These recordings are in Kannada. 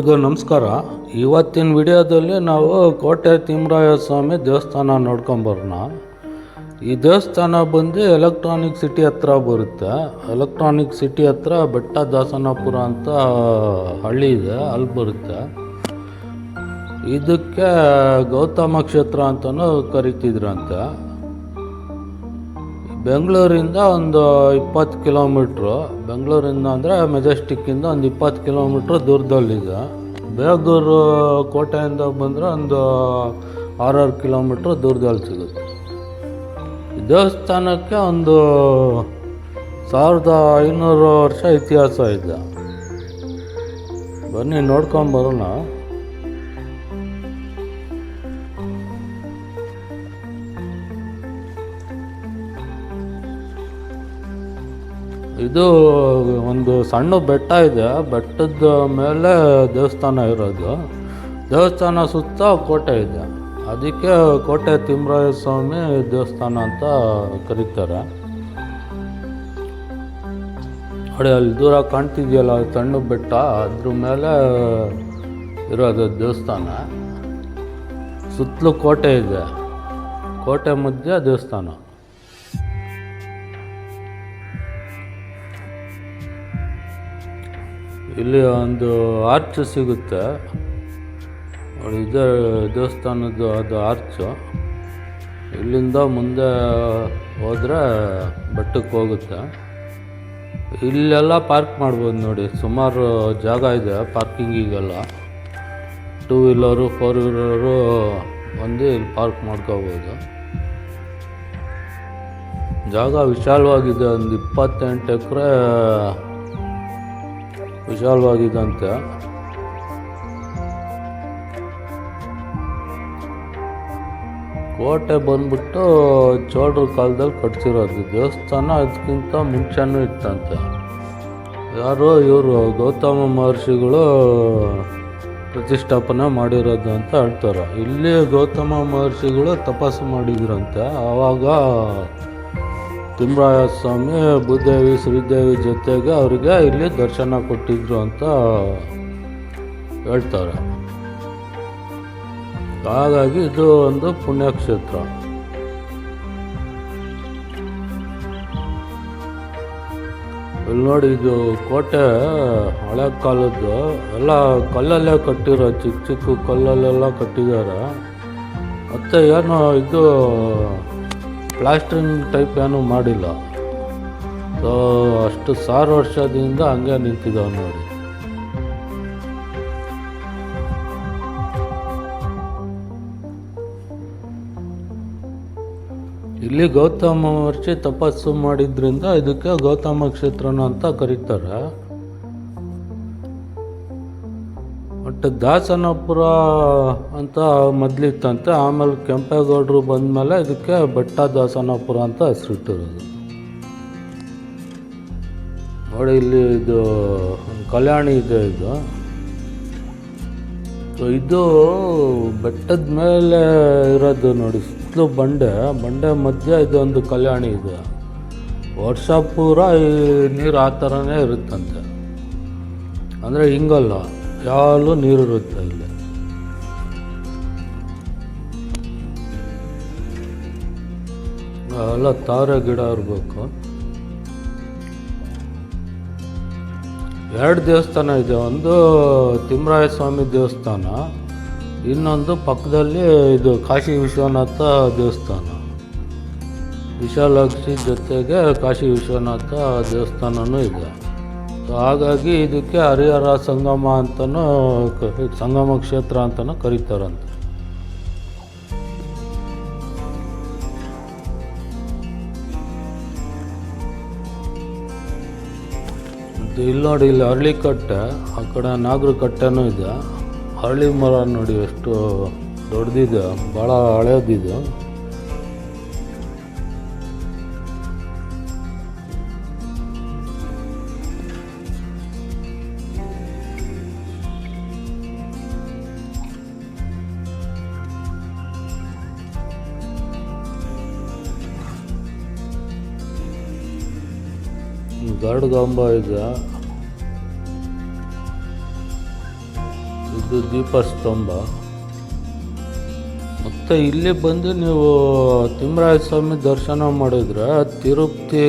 ಎಲ್ರಿಗೂ ನಮಸ್ಕಾರ. ಇವತ್ತಿನ ವಿಡಿಯೋದಲ್ಲಿ ನಾವು ಕೋಟೆ ತಿಮ್ಮರಾಯ ಸ್ವಾಮಿ ದೇವಸ್ಥಾನ ನೋಡ್ಕೊಂಬರೋಣ ಈ ದೇವಸ್ಥಾನ ಬಂದು ಎಲೆಕ್ಟ್ರಾನಿಕ್ ಸಿಟಿ ಹತ್ರ ಬರುತ್ತೆ. ಎಲೆಕ್ಟ್ರಾನಿಕ್ ಸಿಟಿ ಹತ್ರ ಬೆಟ್ಟ ದಾಸನಪುರ ಅಂತ ಹಳ್ಳಿ ಇದೆ, ಅಲ್ಲಿ ಬರುತ್ತೆ. ಇದಕ್ಕೆ ಗೌತಮ ಕ್ಷೇತ್ರ ಅಂತಲೂ ಕರಿತಿದ್ರಂತೆ. ಬೆಂಗಳೂರಿಂದ ಒಂದು ಇಪ್ಪತ್ತು ಕಿಲೋಮೀಟ್ರು. ಬೆಂಗಳೂರಿಂದ ಅಂದರೆ ಮೆಜೆಸ್ಟಿಕ್ಕಿಂದ ಒಂದು ಇಪ್ಪತ್ತು ಕಿಲೋಮೀಟ್ರ್ ದೂರದಲ್ಲಿದೆ. ಬೇಗೂರು ಕೋಟೆಯಿಂದ ಬಂದರೆ ಒಂದು ಆರಾರು ಕಿಲೋಮೀಟ್ರ್ ದೂರದಲ್ಲಿ ಸಿಗುತ್ತೆ. ದೇವಸ್ಥಾನಕ್ಕೆ ಒಂದು ಸಾವಿರದ ಐನೂರು ವರ್ಷ ಇತಿಹಾಸ ಇದೆ. ಬನ್ನಿ ನೋಡ್ಕೊಂಬರೋಣ ಇದು ಒಂದು ಸಣ್ಣ ಬೆಟ್ಟ ಇದೆ. ಬೆಟ್ಟದ ಮೇಲೆ ದೇವಸ್ಥಾನ ಇರೋದು. ದೇವಸ್ಥಾನ ಸುತ್ತ ಕೋಟೆ ಇದೆ. ಅದಕ್ಕೆ ಕೋಟೆ ತಿಮ್ಮರಾಯ ಸ್ವಾಮಿ ದೇವಸ್ಥಾನ ಅಂತ ಕರೀತಾರೆ. ನೋಡಿ ಅಲ್ಲಿ ದೂರ ಕಾಣ್ತಿದೆಯಲ್ಲ ಸಣ್ಣ ಬೆಟ್ಟ, ಅದ್ರ ಮೇಲೆ ಇರೋದು ದೇವಸ್ಥಾನ. ಸುತ್ತಲೂ ಕೋಟೆ ಇದೆ. ಕೋಟೆ ಮಧ್ಯೆ ದೇವಸ್ಥಾನ. ಇಲ್ಲಿ ಒಂದು ಆರ್ಚ್ ಸಿಗುತ್ತೆ. ಇದು ದೇವಸ್ಥಾನದ್ದು ಅದು ಆರ್ಚು ಇಲ್ಲಿಂದ ಮುಂದೆ ಹೋದರೆ ಬೆಟ್ಟಕ್ಕೆ ಹೋಗುತ್ತೆ. ಇಲ್ಲೆಲ್ಲ ಪಾರ್ಕ್ ಮಾಡ್ಬೋದು ನೋಡಿ. ಸುಮಾರು ಜಾಗ ಇದೆ ಪಾರ್ಕಿಂಗಿಗೆಲ್ಲ ಟೂ ವೀಲರು ಫೋರ್ ವೀಲರು ಬಂದು ಇಲ್ಲಿ ಪಾರ್ಕ್ ಮಾಡ್ಕೋಬೋದು. ಜಾಗ ವಿಶಾಲವಾಗಿದೆ. ಒಂದು ಇಪ್ಪತ್ತೆಂಟು ಎಕರೆ ವಿಶಾಲವಾಗಿದಂತೆ ಕೋಟೆ ಬಂದ್ಬಿಟ್ಟು ಚೋಳರ ಕಾಲದಲ್ಲಿ ಕಟ್ಸಿರೋದು. ದೇವಸ್ಥಾನ ಅದಕ್ಕಿಂತ ಮುಂಚೆನೂ ಇತ್ತಂತೆ. ಯಾರು ಇವರು ಗೌತಮ ಮಹರ್ಷಿಗಳು ಪ್ರತಿಷ್ಠಾಪನೆ ಮಾಡಿರೋದು ಅಂತ ಹೇಳ್ತಾರೆ. ಇಲ್ಲಿ ಗೌತಮ ಮಹರ್ಷಿಗಳು ತಪಸ್ಸು ಮಾಡಿದ್ರಂತೆ. ಆವಾಗ ತಿಮ್ಮರಾಯ ಸ್ವಾಮಿ ಭೂದೇವಿ ಶ್ರೀದೇವಿ ಜೊತೆಗೆ ಅವರಿಗೆ ಇಲ್ಲಿ ದರ್ಶನ ಕೊಟ್ಟಿದ್ರು ಅಂತ ಹೇಳ್ತಾರೆ. ಹಾಗಾಗಿ ಇದು ಒಂದು ಪುಣ್ಯಕ್ಷೇತ್ರ. ಇಲ್ಲಿ ನೋಡಿ, ಇದು ಕೋಟೆ ಹಳೆ ಕಾಲದ್ದು. ಎಲ್ಲ ಕಲ್ಲಲ್ಲೇ ಕಟ್ಟಿರೋ ಚಿಕ್ಕ ಚಿಕ್ಕ ಕಲ್ಲಲ್ಲೆಲ್ಲ ಕಟ್ಟಿದ್ದಾರೆ. ಮತ್ತು ಏನು ಇದು ಪ್ಲಾಸ್ಟ್ರಿಂಗ್ ಟೈಪ್ ಏನೂ ಮಾಡಿಲ್ಲ. ಸೊ ಅಷ್ಟು ಸಾವಿರ ವರ್ಷದಿಂದ ಹಂಗೆ ನಿಂತಿದ್ದಾವೆ ನೋಡಿ. ಇಲ್ಲಿ ಗೌತಮ ವರ್ಷ ತಪಸ್ಸು ಮಾಡಿದ್ರಿಂದ ಇದಕ್ಕೆ ಗೌತಮ ಕ್ಷೇತ್ರನ ಅಂತ ಕರೀತಾರೆ. ಬಟ್ ದಾಸನಪುರ ಅಂತ ಮೊದಲಿತ್ತಂತೆ, ಆಮೇಲೆ ಕೆಂಪೇಗೌಡರು ಬಂದಮೇಲೆ ಇದಕ್ಕೆ ಬೆಟ್ಟ ದಾಸನಪುರ ಅಂತ ಹೆಸರಿಟ್ಟಿರೋದು. ನೋಡಿ ಇಲ್ಲಿ ಇದು ಕಲ್ಯಾಣಿ ಇದೆ ಇದು. ಸೊ ಇದು ಬೆಟ್ಟದ ಮೇಲೆ ಇರೋದು ನೋಡಿ, ಸುತ್ತಲೂ ಬಂಡೆ. ಬಂಡೆ ಮಧ್ಯೆ ಇದೊಂದು ಕಲ್ಯಾಣಿ ಇದೆ. ವರ್ಷ ಪೂರ ಈ ನೀರು ಆ ಥರನೇ ಇರುತ್ತಂತೆ. ಅಂದರೆ ಹಿಂಗಲ್ಲ. ಯಾವಾಗಲೂ ನೀರು ಇರುತ್ತೆ ಇಲ್ಲಿ. ಎಲ್ಲ ತಾರೆ ಗಿಡ ಇರಬೇಕು. ಎರಡು ದೇವಸ್ಥಾನ ಇದೆ, ಒಂದು ತಿಮ್ಮರಾಯ ಸ್ವಾಮಿ ದೇವಸ್ಥಾನ, ಇನ್ನೊಂದು ಪಕ್ಕದಲ್ಲಿ ಇದು ಕಾಶಿ ವಿಶ್ವನಾಥ ದೇವಸ್ಥಾನ. ವಿಶಾಲಾಕ್ಷಿ ಜೊತೆಗೆ ಕಾಶಿ ವಿಶ್ವನಾಥ ದೇವಸ್ಥಾನವೂ ಇದೆ. ಹಾಗಾಗಿ ಇದಕ್ಕೆ ಹರಿಹರ ಸಂಗಮ ಅಂತಲೂ ಸಂಗಮ ಕ್ಷೇತ್ರ ಅಂತಲೂ ಕರೀತಾರಂತೆ. ಇಲ್ಲಿ ನೋಡಿ, ಇಲ್ಲಿ ಅರಳಿ ಕಟ್ಟೆ, ಆ ಕಡೆ ನಾಗರ ಕಟ್ಟೆನೂ ಇದೆ. ಅರಳಿ ಮರ ನೋಡಿ ಎಷ್ಟು ದೊಡ್ಡದಿದೆ ಭಾಳ ಹಳೇದಿದೆ. ಗಾಂಬ ಇದೆ. ಇದು ದೀಪಸ್ತಂಭ. ಮತ್ತು ಇಲ್ಲಿ ಬಂದು ನೀವು ತಿಮ್ಮರಾಯ ಸ್ವಾಮಿ ದರ್ಶನ ಮಾಡಿದ್ರೆ ತಿರುಪತಿ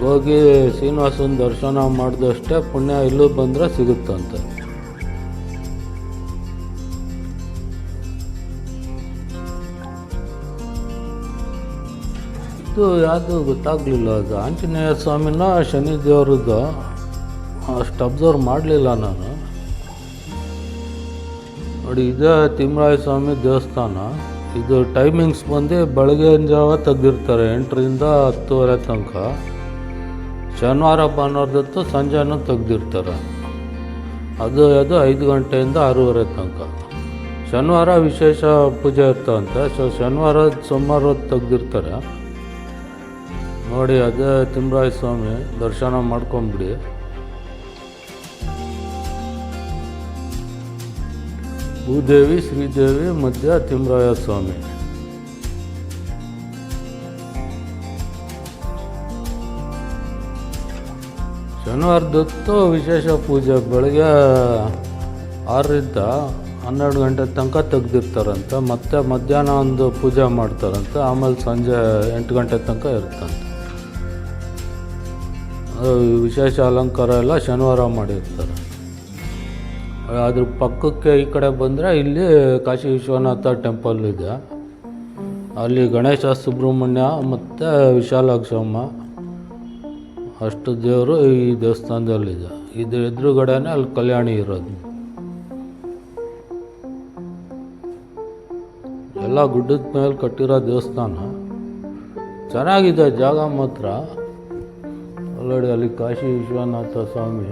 ಹೋಗಿ ಶ್ರೀನಿವಾಸನ ದರ್ಶನ ಮಾಡಿದಷ್ಟೇ ಪುಣ್ಯ ಇಲ್ಲೂ ಬಂದರೆ ಸಿಗುತ್ತಂತೆ. ಇದು ಯಾವುದು ಗೊತ್ತಾಗಲಿಲ್ಲ ಅದು. ಆಂಜನೇಯ ಸ್ವಾಮಿನ ಶನಿ ದೇವ್ರದ್ದು ಅಷ್ಟು ಅಬ್ಸರ್ವ್ ಮಾಡಲಿಲ್ಲ ನಾನು. ನೋಡಿ, ಇದೇ ತಿಮ್ಮರಾಯ ಸ್ವಾಮಿ ದೇವಸ್ಥಾನ. ಇದು ಟೈಮಿಂಗ್ಸ್ ಬಂದು ಬೆಳಗಿನ ಜಾವ ತೆಗ್ದಿರ್ತಾರೆ, ಎಂಟರಿಂದ ಹತ್ತುವರೆ ತನಕ. ಶನಿವಾರ, ಭಾನುವಾರದತ್ತು ಸಂಜೆನೂ ತೆಗ್ದಿರ್ತಾರೆ. ಅದು ಅದು ಐದು ಗಂಟೆಯಿಂದ ಆರೂವರೆ ತನಕ. ಶನಿವಾರ ವಿಶೇಷ ಪೂಜೆ ಇರ್ತವಂತೆ ಸೊ, ಶನಿವಾರ, ಸೋಮವಾರ ತೆಗ್ದಿರ್ತಾರೆ. ನೋಡಿ ಅದೇ ತಿಮ್ಮರಾಯ ಸ್ವಾಮಿ, ದರ್ಶನ ಮಾಡ್ಕೊಂಬಿಡಿ. ಭೂದೇವಿ, ಶ್ರೀದೇವಿ, ಮಧ್ಯ ತಿಮ್ರಾಯ ಸ್ವಾಮಿ. ಶನಿವಾರದೊತ್ತು ವಿಶೇಷ ಪೂಜೆ. ಬೆಳಗ್ಗೆ ಆರರಿಂದ ಹನ್ನೆರಡು ಗಂಟೆ ತನಕ ತೆಗೆದಿರ್ತಾರಂತೆ. ಮತ್ತೆ ಮಧ್ಯಾಹ್ನ ಒಂದು ಪೂಜೆ ಮಾಡ್ತಾರಂತೆ. ಆಮೇಲೆ ಸಂಜೆ ಎಂಟು ಗಂಟೆ ತನಕ ಇರ್ತಂತೆ ವಿಶೇಷ ಅಲಂಕಾರ ಎಲ್ಲ ಶನಿವಾರ ಮಾಡಿರ್ತಾರೆ. ಅದ್ರ ಪಕ್ಕಕ್ಕೆ ಈ ಕಡೆ ಬಂದರೆ ಇಲ್ಲಿ ಕಾಶಿ ವಿಶ್ವನಾಥ ಟೆಂಪಲ್ ಇದೆ. ಅಲ್ಲಿ ಗಣೇಶ, ಸುಬ್ರಹ್ಮಣ್ಯ ಮತ್ತು ವಿಶಾಲಾಕ್ಷಮ್ಮ ಅಷ್ಟು ದೇವರು ಈ ದೇವಸ್ಥಾನದಲ್ಲಿದೆ ಇದು. ಎದುರುಗಡೆನೇ ಅಲ್ಲಿ ಕಲ್ಯಾಣಿ ಇರೋದು. ಎಲ್ಲ ಗುಡ್ಡದ ಮೇಲೆ ಕಟ್ಟಿರೋ ದೇವಸ್ಥಾನ. ಚೆನ್ನಾಗಿದೆ ಜಾಗ ಮಾತ್ರ. ಅಲ್ಲಡಿ ಅಲ್ಲಿ ಕಾಶಿ ವಿಶ್ವನಾಥ ಸ್ವಾಮಿ.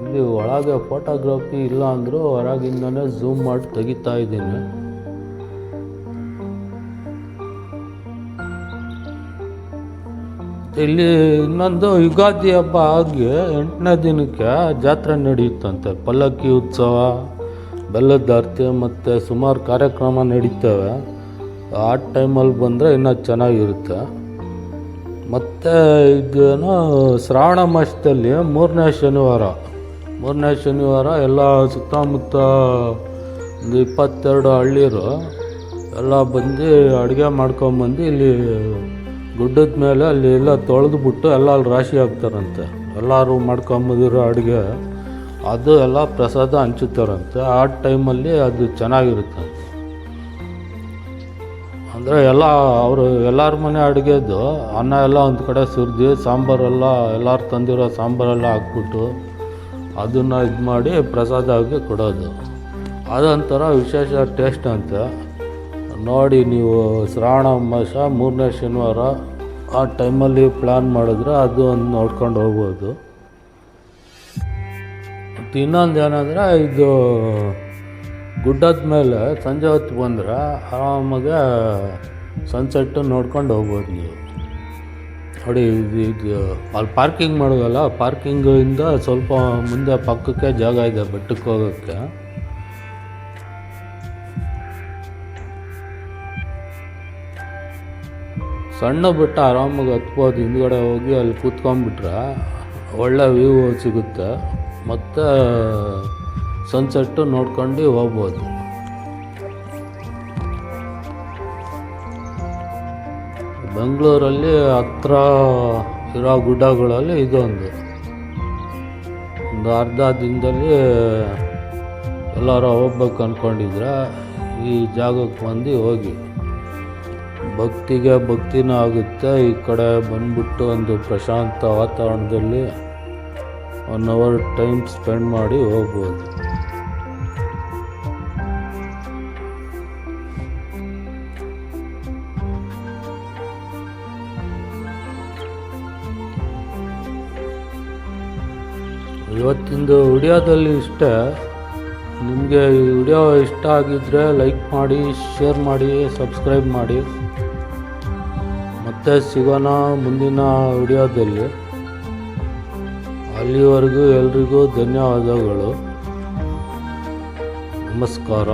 ಇಲ್ಲಿ ಒಳಗೆ ಫೋಟೋಗ್ರಫಿ ಇಲ್ಲ ಅಂದರೂ ಹೊರಗಿಂದನೇ ಝೂಮ್ ಮಾಡಿ ತೆಗಿತಾ ಇದ್ದೀನಿ. ಇಲ್ಲಿ ಇನ್ನೊಂದು ಯುಗಾದಿ ಹಬ್ಬ ಆಗಿ ಎಂಟನೇ ದಿನಕ್ಕೆ ಜಾತ್ರೆ ನಡೆಯುತ್ತಂತೆ. ಪಲ್ಲಕ್ಕಿ ಉತ್ಸವ, ಬೆಲ್ಲದ ಆರತಿ ಮತ್ತು ಸುಮಾರು ಕಾರ್ಯಕ್ರಮ ನಡೀತವೆ. ಆ ಟೈಮಲ್ಲಿ ಬಂದರೆ ಇನ್ನೂ ಚೆನ್ನಾಗಿರುತ್ತೆ. ಮತ್ತು ಏನೋ ಶ್ರಾವಣ ಮಾಸದಲ್ಲಿ ಮೂರನೇ ಶನಿವಾರ. ಮೂರನೇ ಶನಿವಾರ ಎಲ್ಲ ಸುತ್ತಮುತ್ತ ಒಂದು ಇಪ್ಪತ್ತೆರಡು ಹಳ್ಳಿರು. ಎಲ್ಲ ಬಂದು ಅಡುಗೆ ಮಾಡ್ಕೊಂಬಂದು ಇಲ್ಲಿ ಗುಡ್ಡದ ಮೇಲೆ ಅಲ್ಲಿ ಎಲ್ಲ ತೊಳೆದು ಬಿಟ್ಟು ಎಲ್ಲ ಅಲ್ಲಿ ರಾಶಿ ಹಾಕ್ತಾರಂತೆ. ಎಲ್ಲರೂ ಮಾಡ್ಕೊಂಬಂದಿರೋ ಅಡುಗೆ. ಅದು ಎಲ್ಲ ಪ್ರಸಾದ ಹಂಚುತ್ತಾರಂತೆ. ಆ ಟೈಮಲ್ಲಿ ಅದು ಚೆನ್ನಾಗಿರುತ್ತೆ. ಅಂದರೆ ಎಲ್ಲ ಅವರು ಎಲ್ಲರ ಮನೆ ಅಡುಗೆದು ಅನ್ನ ಎಲ್ಲ ಒಂದು ಕಡೆ ಸುರಿದು ಸಾಂಬಾರೆಲ್ಲ ಎಲ್ಲರು ತಂದಿರೋ ಸಾಂಬಾರೆಲ್ಲ ಹಾಕ್ಬಿಟ್ಟು ಅದನ್ನು ಇದು ಮಾಡಿ ಪ್ರಸಾದ ಆಗಿ ಕೊಡೋದು. ಅದೊಂಥರ ವಿಶೇಷ ಟೇಸ್ಟ್ ಅಂತ. ನೋಡಿ ನೀವು ಶ್ರಾವಣ ಮಾಸ ಮೂರನೇ ಶನಿವಾರ ಆ ಟೈಮಲ್ಲಿ ಪ್ಲ್ಯಾನ್ ಮಾಡಿದ್ರೆ ಅದು ಒಂದು ನೋಡ್ಕೊಂಡು ಹೋಗ್ಬೋದು. ಮತ್ತು ಇನ್ನೊಂದು ಏನಂದರೆ ಇದು ಗುಡ್ಡದ ಮೇಲೆ ಸಂಜೆ ಹೊತ್ತು ಬಂದ್ರೆ ಆರಾಮಾಗ ಸನ್ಸೆಟ್ಟು ನೋಡ್ಕೊಂಡು ಹೋಗ್ಬೋದು ನೀವು. ನೋಡಿ, ಇದು ಇದು, ಅಲ್ಲಿ ಪಾರ್ಕಿಂಗ್ ಮಾಡೋದಲ್ಲ ಪಾರ್ಕಿಂಗಿಂದ ಸ್ವಲ್ಪ ಮುಂದೆ ಪಕ್ಕಕ್ಕೆ ಜಾಗ ಇದೆ ಬೆಟ್ಟಕ್ಕೆ ಹೋಗೋಕ್ಕೆ. ಸಣ್ಣ ಬೆಟ್ಟ ಆರಾಮಾಗಿ ಹತ್ಬೋದು, ಹಿಂದ್ಗಡೆ ಹೋಗಿ ಅಲ್ಲಿ ಕೂತ್ಕೊಂಡ್ಬಿಟ್ರೆ ಒಳ್ಳೆ ವ್ಯೂ ಸಿಗುತ್ತೆ. ಮತ್ತು ಸನ್ಸೆಟ್ಟು ನೋಡ್ಕೊಂಡು ಹೋಗ್ಬೋದು. ಬೆಂಗಳೂರಲ್ಲಿ ಹತ್ರ ಇರೋ ಗುಡ್ಡಗಳಲ್ಲಿ ಇದೊಂದು. ಒಂದು ಅರ್ಧ ದಿನದಲ್ಲಿ ಎಲ್ಲರೂ ಹೋಗ್ಬೇಕು ಅಂದ್ಕೊಂಡಿದ್ರೆ ಈ ಜಾಗಕ್ಕೆ ಬಂದು ಹೋಗಿ. ಭಕ್ತಿಗೆ ಭಕ್ತಿನೂ ಆಗುತ್ತೆ, ಈ ಕಡೆ ಬಂದ್ಬಿಟ್ಟು ಒಂದು ಪ್ರಶಾಂತ ವಾತಾವರಣದಲ್ಲಿ ಒನ್ ಅವರ್ ಟೈಮ್ ಸ್ಪೆಂಡ್ ಮಾಡಿ ಹೋಗ್ಬೋದು. ಇವತ್ತಿಂದು ವಿಡಿಯೋದಲ್ಲಿ ಇಷ್ಟೇ, ನಿಮಗೆ ಈ ವಿಡಿಯೋ ಇಷ್ಟ ಆಗಿದ್ದರೆ ಲೈಕ್ ಮಾಡಿ, ಶೇರ್ ಮಾಡಿ, ಸಬ್ಸ್ಕ್ರೈಬ್ ಮಾಡಿ. ಮತ್ತೆ ಸಿಗೋಣ ಮುಂದಿನ ವಿಡಿಯೋದಲ್ಲಿ. ಅಲ್ಲಿವರೆಗೂ ಎಲ್ರಿಗೂ ಧನ್ಯವಾದಗಳು. ನಮಸ್ಕಾರ.